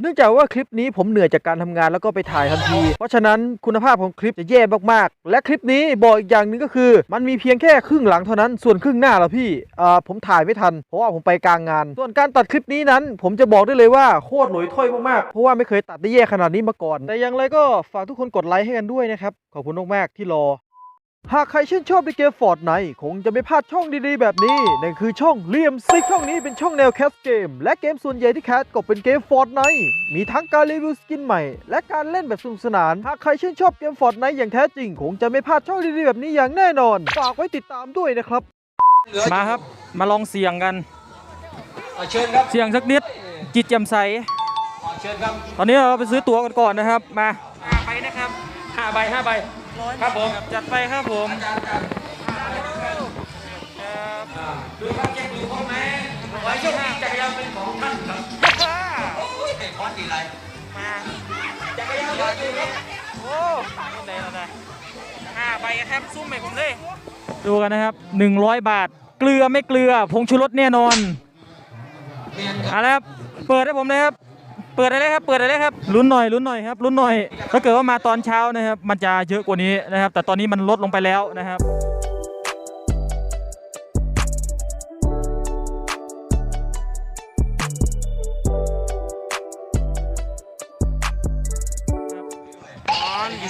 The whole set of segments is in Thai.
เนื่องจากว่าคลิปนี้ผมเหนื่อยจากการทำงานแล้วก็ไปถ่ายทันที เพราะฉะนั้นคุณภาพของคลิปจะแย่มากๆ และคลิปนี้บอกอีกอย่างหนึ่งก็คือ มันมีเพียงแค่ครึ่งหลังเท่านั้น ส่วนครึ่งหน้าล่ะพี่อ่อผมถ่ายไม่ทัน เพราะว่าผมไปกลางงาน ส่วนการตัดคลิปนี้นั้น ผมจะบอกได้เลยว่าโคตรหลอยถ้อยมากๆ เพราะว่าไม่เคยตัดได้แย่ขนาดนี้มาก่อน แต่อย่างไรก็ฝากทุกคนกดไลค์ให้กันด้วยนะครับ ขอบคุณมากๆที่รอ หากใครชื่นชอบในเกมฟอร์ดไนคงจะไม่พลาดช่องดีๆ แบบนี้นั่นคือช่องเลียมซิกช่องนี้เป็นช่องแนวแคสเกม และเกมส่วนใหญ่ที่แคสก็เป็นเกมฟอร์ดไนมีทั้งการรีวิวสกินใหม่ และการเล่นแบบสนุกสนาน หากใครชื่นชอบเกมฟอร์ดไนอย่างแท้จริง คงจะไม่พลาดช่องดีๆ แบบนี้อย่างแน่นอน ฝากไว้ติดตามด้วยนะครับ มาครับมาลองเสี่ยงกันเอาเชิญครับเสี่ยงสักนิดจิตแจ่มใสเอาเชิญครับตอนนี้เราไปซื้อตั๋วกันก่อนนะครับ มาห้าใบนะครับห้าใบห้าใบ ครับผม จัดไปครับผมดูครับแจ้งดูพ่อแม่ขอให้โชคดีจักรยานเป็นของท่านครับโอ้ยพอดีไรมาจักรยานรถอยู่ครับโอ้ไหนแล้วนะห้าใบครับซุ่มใหม่ผมเลยดูกันนะครับ 100 บาท เกลือไม่เกลือ ผงชูรสแน่นอนเรียนครับ เอาละครับ เปิดให้ผมเลยครับ เปิดได้เลยครับเปิดได้เลยครับลุ้นหน่อยลุ้นหน่อยครับลุ้นหน่อยถ้าเกิดว่ามาตอนเช้านะครับ มันจะเยอะกว่านี้นะครับ แต่ตอนนี้มันลดลงไปแล้วนะครับ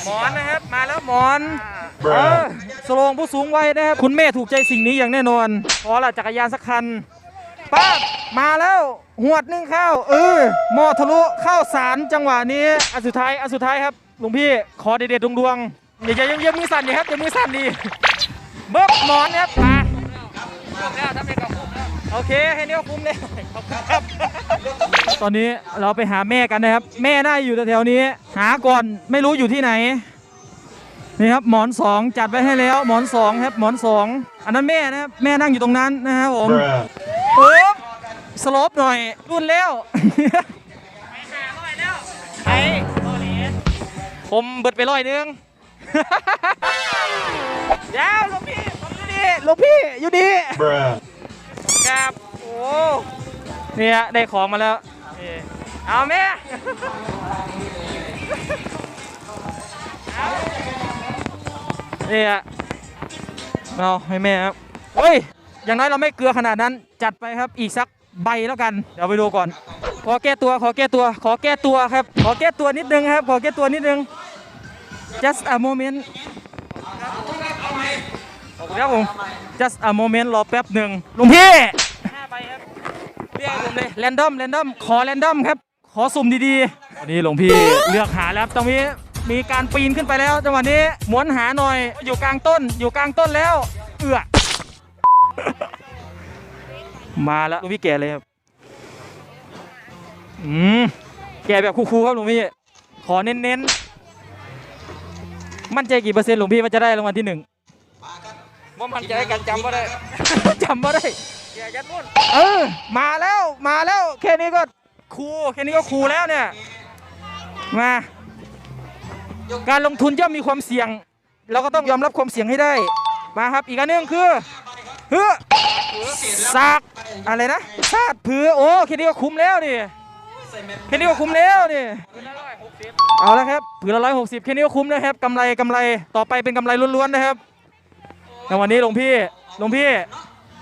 หมอนนะครับมาแล้วหมอนเออสโลงผู้สูงวัยนะครับ คุณแม่ถูกใจสิ่งนี้อย่างแน่นอนขอละจักรยานสักคันป้าบมาแล้ว หวดนึ่งข้าวเออหม้อทะลุข้าวสารจังหวะนี้อันสุดท้ายอันสุดท้ายครับหลวงพี่ขอเด็ดๆดวงๆอย่าอย่าอย่าอย่ามือสั่นดิครับอย่ามือสั่นดิเบิบหมอนครับมาโอเคแค่นี้ก็คุ้มเลยขอบคุณครับ ตอนนี้เราไปหาแม่กันนะครับ แม่น่าอยู่แถวๆนี้ หาก่อนไม่รู้อยู่ที่ไหนนี่ครับหมอนสองจัดไว้ให้แล้วหมอนสองครับหมอนสองอันนั้นแม่นะครับแม่นั่งอยู่ตรงนั้นนะครับผมปึ๊บ สลบหน่อยรุ่นแล้วไอ้ผมเบิดไปร้อยหนึงเดี๋ยวหลวงพี่ผมอยู่ดีหลวงพี่อยู่ดีครับโอ้เนี่ยได้ของมาแล้วนี่เอาแม่เอาเนี่ยเอาให้แม่ครับ เฮ้ย อย่างน้อยเราไม่เกลือขนาดนั้น จัดไปครับ อีกสัก ใบแล้วกัน เดี๋ยวไปดูก่อน ขอแก้ตัวขอแก้ตัว ขอแก้ตัวครับ ขอแก้ตัวนิดนึงครับ ขอแก้ตัวนิดนึง just a moment ขอบคุณครับผม just a moment รอแป๊บหนึ่งลุงพี่ห้าใบครับเรียกผมเลยแรนดอมแรนดอมขอแรนดอมครับ ขอสุ่มดีๆวันนี้หลวงพี่เลือกหาแล้วตรงนี้มีการปีนขึ้นไปแล้วจังหวะนี้ม้วนหาหน่อย อยู่กลางต้น อยู่กลางต้นแล้ว เอือ มาแล้วหลวงพี่แก่เลยครับอืมแก่แบบคูลๆครับหลวงพี่ขอเน้นๆมั่นใจกี่เปอร์เซ็นต์หลวงพี่ว่าจะได้รางวัลที่หนึ่งว่ามันจะได้กันจำว่าได้จำไม่ได้อย่ายัดมุ่นเออมาแล้วมาแล้วแค่นี้ก็คูลแค่นี้ก็คูลแล้วเนี่ยมา การลงทุนย่อมมีความเสี่ยง เราก็ต้องยอมรับความเสี่ยงให้ได้ มาครับ อีกอันหนึงคือ เฮ้อซากอะไรนะซาดผือโอ้แค่นี้ก็คุ้มแล้วดิแค่นี้ก็คุ้มแล้วดิเอาละครับผือละร้อยหกสิบแค่นี้ก็คุ้มนะครับกำไรกำไรต่อไปเป็นกำไรล้วนๆนะครับแต่วันนี้หลวงพี่หลวงพี่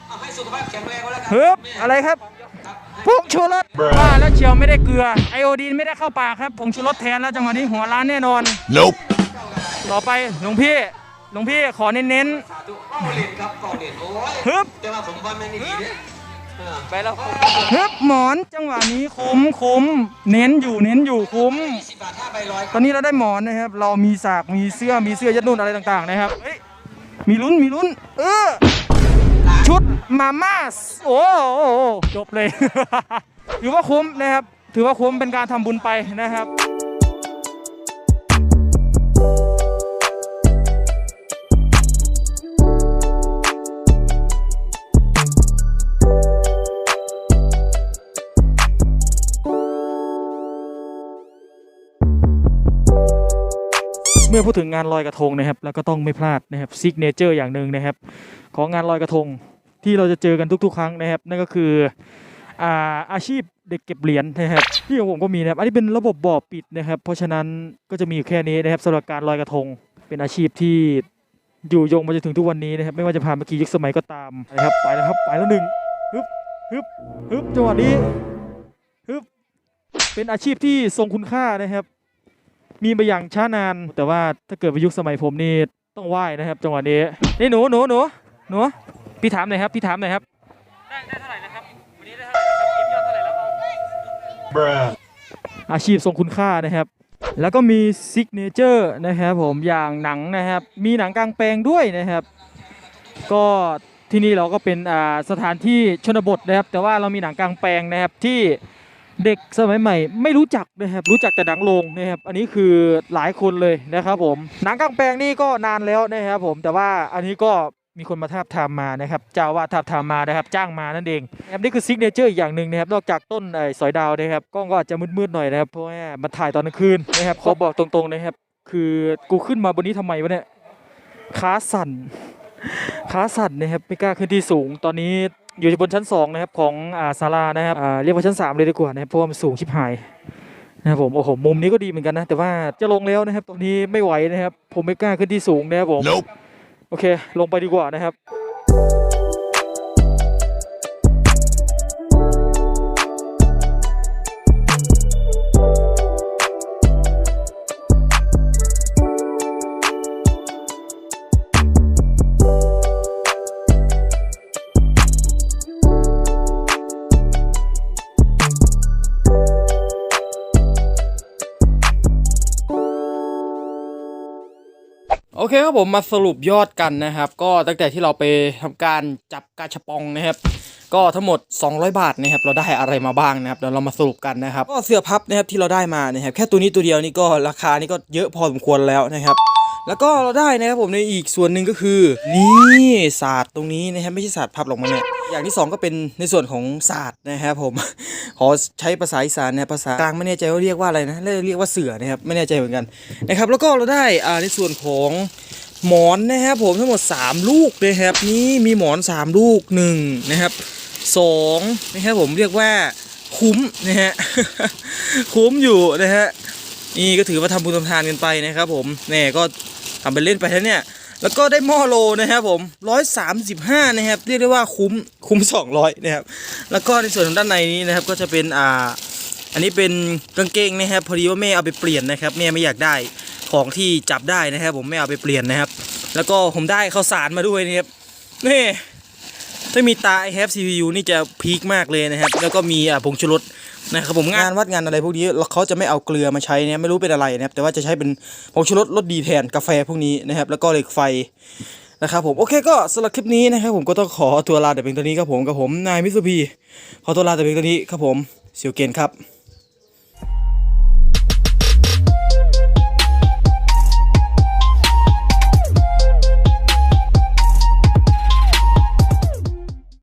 เอาให้สุขภาพแข็งแรงก็แล้วกันฮึบอะไรครับผงชูรสว่าแล้วเชียวไม่ได้เกลือไอโอดีนไม่ได้เข้าปากครับผงชูรสแทนแล้วจังหวะนี้หัวร้านแน่นอน Nope. ต่อไปหลวงพี่ หลวงพี่ขอเน้นสาธุเป้าเหรียญครับเป้าเหรียญโอ้ยๆฮึบแต่ว่าผมว่าไม่ดีเนี่ยเออไปแล้วฮึบหมอนจังหวะนี้คุ้มคุ้มเน้นอยู่เน้นอยู่คุ้ม สิบบาทห้าใบร้อยตอนนี้เราได้หมอนนะครับ เรามีสากมีเสื้อมีเสื้อยัดนุ่นอะไรต่างๆนะครับเฮ้ยมีลุ้นมีลุ้น เออ ชุดมาม่าสโอ้โหจบเลย ถือว่าคุ้มนะครับ ถือว่าคุ้มเป็นการทำบุญไปนะครับ เมื่อพูดถึงงานลอยกระทงนะครับ แล้วก็ต้องไม่พลาดนะครับซิกเนเจอร์อย่างหนึ่งนะครับ ของงานลอยกระทงที่เราจะเจอกันทุก ๆ ครั้งนะครับ นั่นก็คืออ่าอาชีพเด็กเก็บเหรียญนะครับที่ของผมก็มีนะครับ อันนี้เป็นระบบบ่อปิดนะครับ เพราะฉะนั้นก็จะมีอยู่แค่นี้นะครับสำหรับการลอยกระทงเป็นอาชีพที่อยู่ยงมาจนถึงทุกวันนี้นะครับ ไม่ว่าจะผ่านมากี่ยุคสมัยก็ตามนะครับไปแล้วครับไปแล้วหนึ่งฮึบฮึบฮึบจังหวะนี้ฮึบเป็นอาชีพที่ทรงคุณค่านะครับ มีมาอย่างช้านาน แต่ว่าถ้าเกิดเป็นยุคสมัยผมนี่ต้องไหว้นะครับ จังหวะนี้นี่หนูหนูหนูหนูพี่ถามหน่อยครับพี่ถามหน่อยครับได้ได้เท่าไหร่นะครับวันนี้ได้เท่าไหร่นะครับเก็บยอดเท่าไหร่แล้วเอาอาชีพทรงคุณค่านะครับ แล้วก็มีซิกเนเจอร์นะครับผมอย่างหนังนะครับ มีหนังกลางแปลงด้วยนะครับ ก็ที่นี่เราก็เป็นอ่าสถานที่ชนบทนะครับ แต่ว่าเรามีหนังกลางแปลงนะครับที่ เด็กสมัยใหม่ ไม่รู้จักนะครับรู้จักแต่หนังโรงนะครับอันนี้คือหลายคนเลยนะครับผมหนังกลางแปลงนี่ก็นานแล้วนะครับผมแต่ว่าอันนี้ก็มีคนมาทาบทามมานะครับเจ้าว่าทาบทามมานะครับจ้างมานั่นเองนะครับนี่คือซิกเนเจอร์อีกอย่างหนึ่งนะครับนอกจากต้นไอ้สอยดาวนะครับกล้องก็อาจจะมืดๆหน่อยนะครับเพราะว่ามันถ่ายตอนกลางคืนนะครับขอบอกตรงๆนะครับคือกูขึ้นมาบนนี้ทำไมวะเนี่ยขาสั่นขาสั่นนะครับไม่กล้าขึ้นที่สูงตอนนี้ อยู่บนชั้น2นะครับของอ่าศาลานะครับอ่าเรียกว่าชั้น 3 เลยดีกว่านะครับเพราะว่ามันสูงชิบหายนะครับผมโอ้โหมุมนี้ก็ดีเหมือนกันนะ แต่ว่าจะลงแล้วนะครับตรงนี้ไม่ไหวนะครับ ผมไม่กล้าขึ้นที่สูงนะครับผมโอเค ลงไปดีกว่านะครับ เคครับผมมาสรุปยอดกันนะครับ ก็ตั้งแต่ที่เราไปทำการจับกาชปองนะครับ ก็ทั้งหมด 200 บาทนะครับเราได้อะไรมาบ้างนะครับเดี๋ยวเรามาสรุปกันนะครับ ก็เสื้อพับนะครับที่เราได้มานะครับแค่ตัวนี้ตัวเดียวนี่ก็ราคานี่ก็เยอะพอสมควรแล้วนะครับ แล้วก็เราได้นะครับผมในอีกส่วนหนึ่งก็คือ นี่ศาสตร์ตรงนี้นะครับไม่ใช่ศาสตร์พับหรอกมันเนี่ยอย่างที่สองก็เป็นในส่วนของศาสตร์นะครับผมขอใช้ภาษาอีสานนะภาษากลางไม่แน่ใจว่าเรียกว่าอะไรนะเรียกว่าเสือนะครับไม่แน่ใจเหมือนกันนะครับแล้วก็เราได้อ่าในส่วนของ หมอนนะครับผมทั้งหมด 3 ลูกนะครับ นี่มีหมอน 3 ลูก1นะครับสองนะครับผมเรียกว่าคุ้มนะฮะคุ้มอยู่นะฮะนี่ก็ถือว่าทำบุญทำทานกันไปนะครับผมแน่ก็ทำเป็นเล่นไปแล้วเนี่ยแล้วก็ได้หม้อโลนะครับผม135นะครับเรียกได้ว่าคุ้มคุ้ม200นะครับแล้วก็ในส่วนของด้านในนี้นะครับก็จะเป็นอ่าอันนี้เป็นกางเกงนะครับพอดีว่าแม่เอาไปเปลี่ยนนะครับแม่ไม่อยากได้ ของที่จับได้นะครับ ผมไม่เอาไปเปลี่ยนนะครับ แล้วก็ผมได้ข้าวสารมาด้วยนะครับนี่ถ้ามีตาไอ้ have CPU นี่จะพีคมากเลยนะครับ แล้วก็มีอ่าผงชูรสนะครับผมงานวัดงานอะไรพวกนี้เขาจะไม่เอาเกลือมาใช้นะไม่รู้เป็นอะไรนะครับ แต่ว่าจะใช้เป็นผงชูรสรสดีแทนกาแฟพวกนี้นะครับ แล้วก็เหล็กไฟนะครับผมโอเคก็สำหรับคลิปนี้นะครับผมก็ต้องขอตัวลาแต่เพียงเท่านี้ครับผมกับผมนายมิสซูพีขอตัวลาแต่เพียงเท่านี้ครับผมเซียวเกนครับ